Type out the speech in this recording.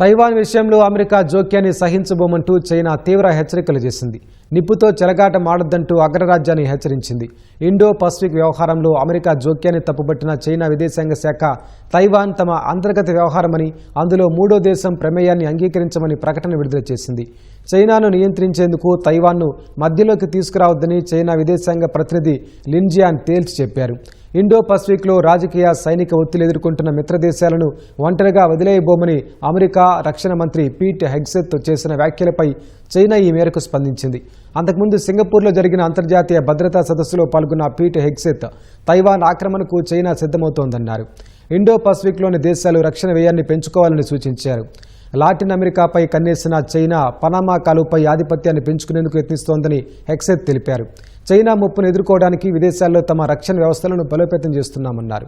Taiwan విషయంలో America జోక్యాన్ని సహించబోమంటూ China తీవ్ర హెచ్చరికలు చేసింది. నిప్పుతో చెలగాట మాడొద్దంటూ అగ్రరాజ్యాన్ని హెచ్చరించింది. ఇండో పసిఫిక్ వ్యవహారంలో అమెరికా జోక్యాన్ని తప్పుబట్టిన చైనా విదేశాంగ శాఖ తైవాన్ తమ అంతర్గత వ్యవహారమని అందులో మూడో దేశం ప్రమేయాన్ని అంగీకరించమని ప్రకటన విడుదల చేసింది. చైనాను నియంత్రించేందుకు తైవాన్ను మధ్యలోకి తీసుకురావద్దని చైనా విదేశాంగ ప్రతినిధి లిన్జియాన్ తేల్చి చెప్పారు. ఇండో పసిఫిక్లో రాజకీయ సైనిక ఒత్తిడి ఎదుర్కొంటున్న మిత్రదేశాలను ఒంటరిగా వదిలేయబోమని అమెరికా రక్షణ మంత్రి పీట్ హెగ్సెత్ చేసిన వ్యాఖ్యలపై చైనా ఈ మేరకు స్పందించింది. అంతకుముందు సింగపూర్లో జరిగిన అంతర్జాతీయ భద్రతా సదస్సులో పాల్గొన్న పీట్ హెగ్సెత్ తైవాన్ ఆక్రమణకు చైనా సిద్ధమవుతోందన్నారు. ఇండో పసిఫిక్లోని దేశాలు రక్షణ వ్యయాన్ని పెంచుకోవాలని సూచించారు. లాటిన్ అమెరికాపై కన్నేసిన చైనా పనామా కాలువపై ఆధిపత్యాన్ని పెంచుకునేందుకు యత్నిస్తోందని హెక్సెత్ తెలిపారు. చైనా ముప్పును ఎదుర్కోవడానికి విదేశాల్లో తమ రక్షణ వ్యవస్థలను బలోపేతం చేస్తున్నామన్నారు.